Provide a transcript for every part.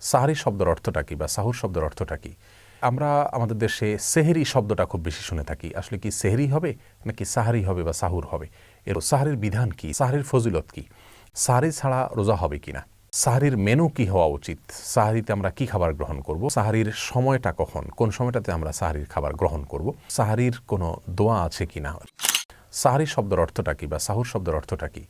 সাহারি শব্দের অর্থটা কি বা সাহুর শব্দের অর্থটা কি? আমরা আমাদের দেশে সেহেরি শব্দটা খুব বেশি শুনে থাকি। আসলে কি সেহেরি হবে নাকি সাহারি হবে বা সাহুর হবে? এর সাহারির বিধান কি? সাহারির ফজিলত কি? সাহারি ছাড়া রোজা হবে কিনা সাহারির মেনু কি হওয়া উচিত? সাহারিতে আমরা কি খাবার গ্রহণ করব? সাহারির সময়টা কখন? কোন সময়টাতে আমরা সাহারির খাবার গ্রহণ করব? সাহারির কোনো দোয়া আছে কি না? সাহারি শব্দের অর্থটা কি বা সাহুর শব্দের অর্থটা কি?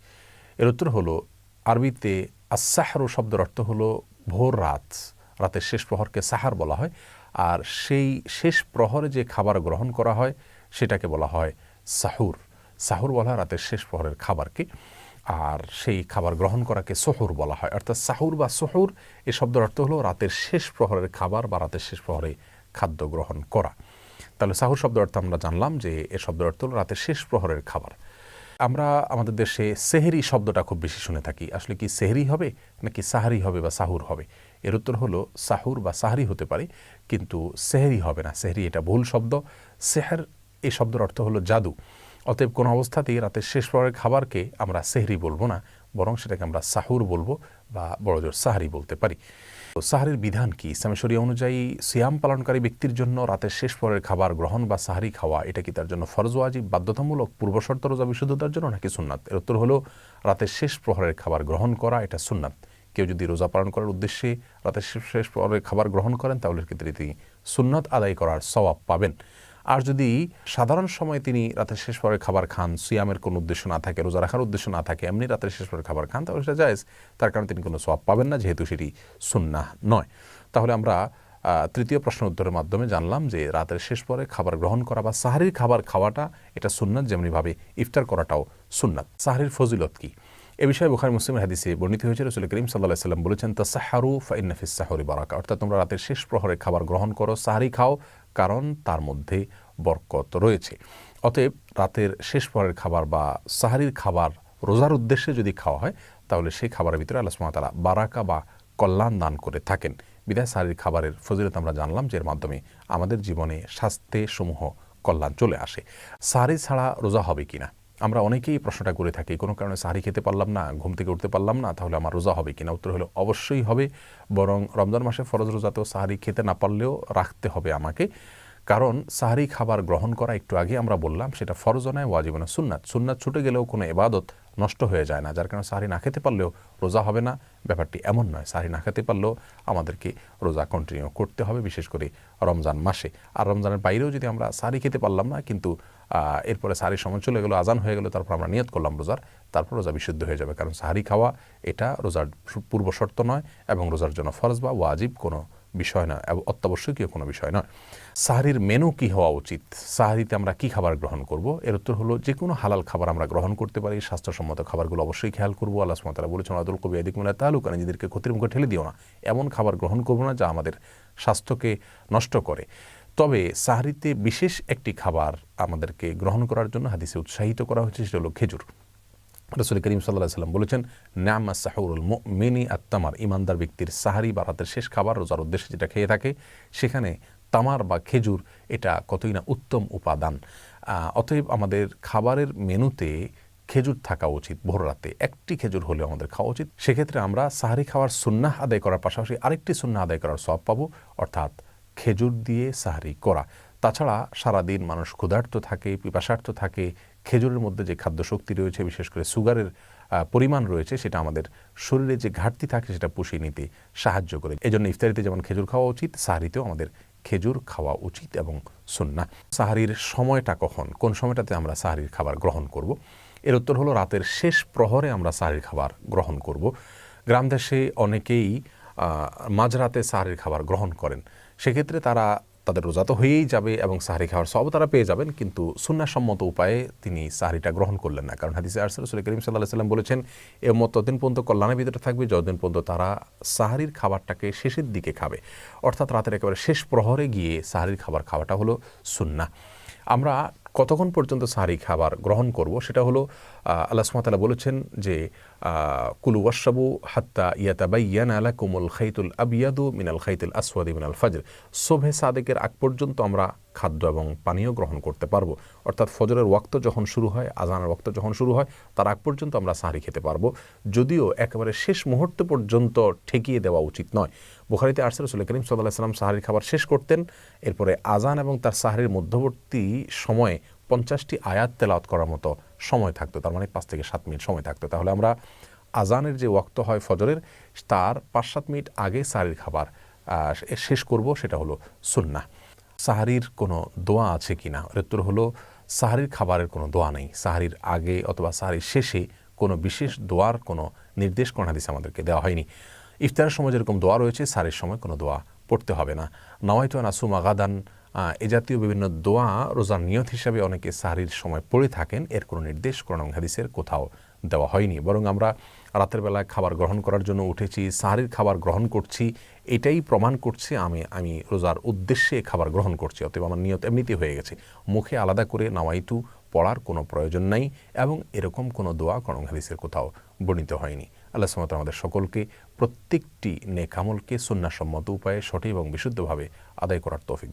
এর উত্তর হলো, আরবিতে আসাহারু শব্দের অর্থ হলো ভোর রাত, রাতের শেষ প্রহরকে সাহার বলা হয়। আর সেই শেষ প্রহরে যে খাবার গ্রহণ করা হয়, সেটাকে বলা হয় সাহুর। সাহুর বলা রাতের শেষ প্রহরের খাবারকে। আর সেই খাবার গ্রহণ করাকে সোহর বলা হয়। অর্থাৎ সাহুর বা সোহর এ শব্দের অর্থ হলো রাতের শেষ প্রহরের খাবার বা রাতের শেষ প্রহরে খাদ্য গ্রহণ করা। তাহলে সাহুর শব্দ অর্থ আমরা জানলাম যে এ শব্দের অর্থ হলো রাতের শেষ প্রহরের খাবার। আমরা আমাদের দেশে সেহেরি শব্দটা খুব বেশি শুনে থাকি। আসলে কি সেহেরি হবে নাকি সাহারি হবে বা সাহুর হবে? এর উত্তর হলো সাহুর বা সাহারি হতে পারে, কিন্তু সেহেরি হবে না। সেহেরি এটা ভুল শব্দ। সেহের, এই শব্দের অর্থ হলো জাদু। অতএব কোনো অবস্থাতেই রাতের শেষ পরের খাবারকে আমরা সেহরি বলব না, বরং সেটাকে আমরা সাহুর বলব বা বড়জোর সাহারি বলতে পারি। সাহারির বিধান কি? ইসলামেশ্বরী অনুযায়ী সিয়াম পালনকারী ব্যক্তির জন্য রাতের শেষ পরের খাবার গ্রহণ বা সাহারি খাওয়া, এটা কি তার জন্য ফরজ, ওয়াজিব, বাধ্যতামূলক, পূর্বশর্ত, রোজা, বিশুদ্ধতার জন্য নাকি সুন্নাত? এর উত্তর হলো রাতের শেষ প্রহরের খাবার গ্রহণ করা, এটা সুন্নাত। কেউ যদি রোজা পালন করার উদ্দেশ্যে রাতের শেষ শেষ প্রহরের খাবার গ্রহণ করেন, তাহলে ক্ষেত্রে তিনি সুন্নাত আদায় করার সওয়াব পাবেন। আর যদি সাধারণ সময় তিনি রাতের শেষ পরে খাবার খান, সিয়ামের কোনো উদ্দেশ্য না থাকে, রোজা রাখার উদ্দেশ্য না থাকে, এমনি রাতের শেষ পরে খাবার খান, তাহলে সেটা জায়েজ। তার কারণে তিনি কোনো সব পাবেন না, যেহেতু সেটি সুন্নাহ নয়। তাহলে আমরা তৃতীয় প্রশ্ন উত্তরের মাধ্যমে জানলাম যে রাতের শেষ পরে খাবার গ্রহণ করা বা সাহারির খাবার খাওয়াটা এটা সুন্নাত, যেমনিভাবে ইফতার করাটাও সুন্নাত। সাহারির ফজিলত কী? এ বিষয়ে বুখারি মুসলিমের হাদিসে বর্ণিত হয়েছে, রসুল করিম সাল্লাহ সাল্লাম বলেছেন তা সাহারু ফাইনাফিস সাহরি বারাকা। অর্থাৎ তোমরা রাতের শেষ প্রহরে খাবার গ্রহণ করো, সাহারি খাও, কারণ তার মধ্যে বরকত রয়েছে। অতএব রাতের শেষ পরের খাবার বা সাহারির খাবার রোজার উদ্দেশ্যে যদি খাওয়া হয়, তাহলে সেই খাবারের ভিতরে আল্লাহ সুমাতালা বারাকা বা কল্যাণ দান করে থাকেন। বিদায় সাহারির খাবারের ফজিলত আমরা জানলাম যে এর মাধ্যমে আমাদের জীবনে স্বাস্থ্যে সমূহ কল্যাণ চলে আসে। সাহারি ছাড়া রোজা হবে কিনা? আমরা অনেকেই প্রশ্নটা করে থাকি। কোনো কারণে সাহারি খেতে পারলাম না, ঘুম থেকে উঠতে পারলাম না, তাহলে আমার রোজা হবে কিনা? উত্তর হলো, অবশ্যই হবে। বরং রমজান মাসে ফরজ রোজাতেও সাহারি খেতে না পারলেও রাখতে হবে আমাকে। কারণ সাহারি খাবার গ্রহণ করা একটু আগে আমরা বললাম, সেটা ফরজ নয়, সুন্নাত। সুন্নাত ছুটে গেলেও কোনো এবাদত নষ্ট হয়ে যায় না, যার কারণে সাহারি না খেতে পারলেও রোজা হবে না। ব্যাপারটি এমন নয়, সাহারি না খেতে পারলেও আমাদেরকে রোজা কন্টিনিউ করতে হবে, বিশেষ করে রমজান মাসে। আর রমজানের বাইরেও যদি আমরা সাহারি খেতে পারলাম না, কিন্তু এরপরে সাহারির সময় চলে গেলো, আজান হয়ে গেলো, তারপর আমরা নিয়ত করলাম রোজার, তারপর রোজা বিশুদ্ধ হয়ে যাবে। কারণ সাহারি খাওয়া এটা রোজার পূর্ব শর্ত নয় এবং রোজার জন্য ফরজ বা ওয়াজিব কোনো বিষয় না অত্যাবশ্যকীয় কোনো বিষয় নয়। সাহারির মেনু কি হওয়া উচিত? সাহারিতে আমরা কি খাবার গ্রহণ করব? এর উত্তর হলো যে কোনো হালাল খাবার আমরা গ্রহণ করতে পারি। স্বাস্থ্যসম্মত খাবারগুলো অবশ্যই খেয়াল করব। আল্লাহ সুমতারা বলেছেন আদুল কবি আদিকুল্লাহ তালুক নিজেদেরকে ক্ষতির মুখে ঠেলে দিও না। এমন খাবার গ্রহণ করব না যা আমাদের স্বাস্থ্যকে নষ্ট করে। তবে সাহারিতে বিশেষ একটি খাবার আমাদেরকে গ্রহণ করার জন্য হাদিসে উৎসাহিত করা হয়েছে, সেটা হলো খেজুর। রসুল করিম সাল্লাহ সাল্লাম বলেছেন নামা সাহুরুল মিনি আত্মামার ইমানদার ব্যক্তির সাহারি বা রাতের শেষ খাবার রোজার উদ্দেশ্যে যেটা খেয়ে থাকে, সেখানে তামার বা খেজুর এটা কতই না উত্তম উপাদান। অতএব আমাদের খাবারের মেনুতে খেজুর থাকা উচিত ভোর রাতে। একটি খেজুর হলেও আমাদের খাওয়া উচিত। সেক্ষেত্রে আমরা সাহারি খাওয়ার সুন্নাহ আদায় করার পাশাপাশি আরেকটি সুন্নাহ আদায় করার সব পাবো, অর্থাৎ খেজুর দিয়ে সাহারি করা। তাছাড়া সারাদিন মানুষ ক্ষুধার্ত থাকে পিপাসার্থ থাকে খেজুরের মধ্যে যে খাদ্য শক্তি রয়েছে, বিশেষ করে সুগারের পরিমাণ রয়েছে, সেটা আমাদের শরীরে যে ঘাটতি থাকে সেটা পুষিয়ে নিতে সাহায্য করে। এই জন্য ইফতারিতে যেমন খেজুর খাওয়া উচিত, সাহারিতেও আমাদের খেজুর খাওয়া উচিত এবং সুন্না সাহারির সময়টা কখন? কোন সময়টাতে আমরা সাহারির খাবার গ্রহণ করব? এর উত্তর হলো রাতের শেষ প্রহরে আমরা সাহারির খাবার গ্রহণ করব। গ্রাম দেশে অনেকেই মাঝরাতে সাহারির খাবার গ্রহণ করেন। সেক্ষেত্রে তারা তাদের রোজা তো হয়েই যাবে এবং সাহারি খাওয়ার সব তারা পেয়ে যাবেন, কিন্তু সুন্নাসম্মত উপায়ে তিনি সাহারিটা গ্রহণ করলেন না। কারণ হাদিসে আরসাল রসুল করিম সাল্লাহ সাল্লাম বলেছেন, এ মত ততদিন পর্যন্ত কল্যাণের ভিতরে থাকবে, যতদিন পর্যন্ত তারা সাহারির খাবারটাকে শেষের দিকে খাবে। অর্থাৎ রাতের একেবারে শেষ প্রহরে গিয়ে সাহারির খাবার খাওয়াটা হলো সুন্না আমরা কতক্ষণ পর্যন্ত সাহারি খাবার গ্রহণ করব সেটা হলো আল্লাহ সুমাতালা বলেছেন যে কুলু ওয়াসাবু হাত্তা ইয়াতাবাইয়ান আলা কুমুল খাইতুল আবিয়াদু মিনাল খাইতুল আসওয়াদি মিনাল ফজর। শোভে সাদেকের আগ পর্যন্ত আমরা খাদ্য এবং পানীয় গ্রহণ করতে পারব। অর্থাৎ ফজরের ওয়াক্ত যখন শুরু হয়, আজানের ওয়াক্ত যখন শুরু হয়, তার আগ পর্যন্ত আমরা সাহারি খেতে পারব। যদিও একেবারে শেষ মুহূর্ত পর্যন্ত ঠেকিয়ে দেওয়া উচিত নয়। বুখারিতে আরসে রসুল করিম সাল্লাহ সাল্লাম সাহারির খাবার শেষ করতেন। এরপরে আজান এবং তার সাহারির মধ্যবর্তী সময়ে পঞ্চাশটি আয়াত তেলাওয়াত করার মতো সময় থাকতো তার মানে পাঁচ থেকে সাত মিনিট সময় থাকতো। তাহলে আমরা আজানের যে ওয়াক্ত হয় ফজরের তার পাঁচ সাত মিনিট আগে সাহারির খাবার শেষ করব সেটা হলো সুন্না সাহারির কোনো দোয়া আছে কি না উত্তর হলো সাহারির খাবারের কোনো দোয়া নেই। সাহারির আগে অথবা সাহারির শেষে কোনো বিশেষ দোয়ার কোনো নির্দেশ কোন হাদিস আমাদেরকে দেওয়া হয়নি। ইফতারের সময় যেরকম দোয়া রয়েছে সাহারির সময় কোনো দোয়া পড়তে হবে না। নওয়াইতো নাসুম আগাদান আহ, এ জাতীয় বিভিন্ন দোয়া রোজার নিয়ত হিসাবে অনেকে সাহারির সময় পড়ে থাকেন। এর কোনো নির্দেশ, কোরআন হাদিসের কোথাও দেওয়া হয়নি। বরং আমরা রাতের বেলায় খাবার গ্রহণ করার জন্য উঠেছি, সাহারির খাবার গ্রহণ করছি, এটাই প্রমাণ করছে আমি আমি রোজার উদ্দেশ্যে খাবার গ্রহণ করছি। অতএব আমার নিয়ত এমনিতে হয়ে গেছে। মুখে আলাদা করে নাওয়াইতু পড়ার কোনো প্রয়োজন নাই এবং এরকম কোনো দোয়া কোরআন হাদিসের কোথাও বর্ণিত হয়নি। আল্লাহ সামত আমাদের সকলকে প্রত্যেকটি নেকামলকে সুন্নাসম্মত উপায়ে সঠিক এবং বিশুদ্ধভাবে আদায় করার তৌফিক